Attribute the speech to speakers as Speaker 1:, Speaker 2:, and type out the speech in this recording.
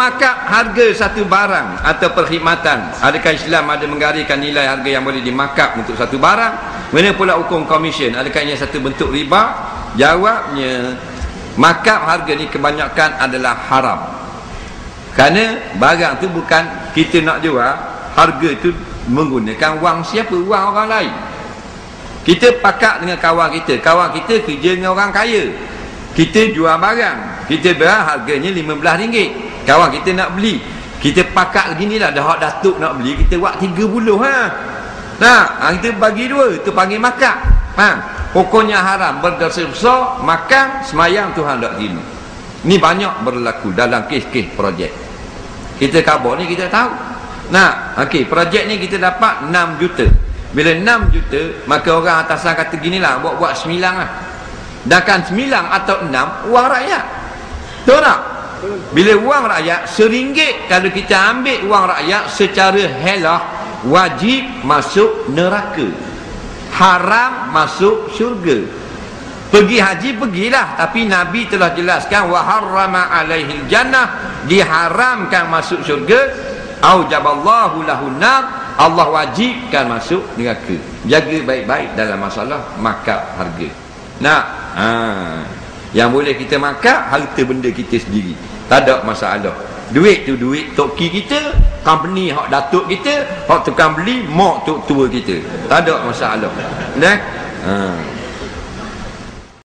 Speaker 1: memakap harga satu barang atau perkhidmatan. Adakah Islam ada menggarikan nilai harga yang boleh dimakap untuk satu barang? Mana pula hukum komisen adakah ini satu bentuk riba? Jawabnya makap harga ni kebanyakan adalah haram. Kerana barang tu bukan kita nak jual harga tu menggunakan wang siapa? Wang orang lain. Kita pakat dengan kawan kita. Kawan kita kerja dengan orang kaya. Kita jual barang. Kita berah harganya RM15 kawan kita nak beli. Kita pakat begini lah dah datuk nak beli kita buat 30 ha. Nah ha, kita bagi dua. Itu panggil makan. Ha. Pokoknya haram. Berdosa besar makan semayang Tuhan tak terima ni banyak berlaku dalam kes-kes projek. Kita kabar ni kita tahu. Nah okey projek ni kita dapat 6 juta. Bila 6 juta maka orang atasan kata ginilah buat-buat 9 lah. Dan 9 atau 6 uang rakyat. Tahu tak bila wang rakyat seringgit kalau kita ambil wang rakyat secara helah wajib masuk neraka. Haram masuk syurga. Pergi haji pergilah. Tapi nabi telah jelaskan wa harrama alaihi jannah. Diharamkan masuk syurga. Aujaballahu lahu nar. Allah wajibkan masuk neraka. Jaga baik-baik dalam masalah makap harga. Nak? Ha yang boleh kita makan harta benda kita sendiri. Tak ada masalah. Duit tu duit toki kita company hak datuk kita hak tukang beli mak tok tua kita. Tak ada masalah. Nah? Ha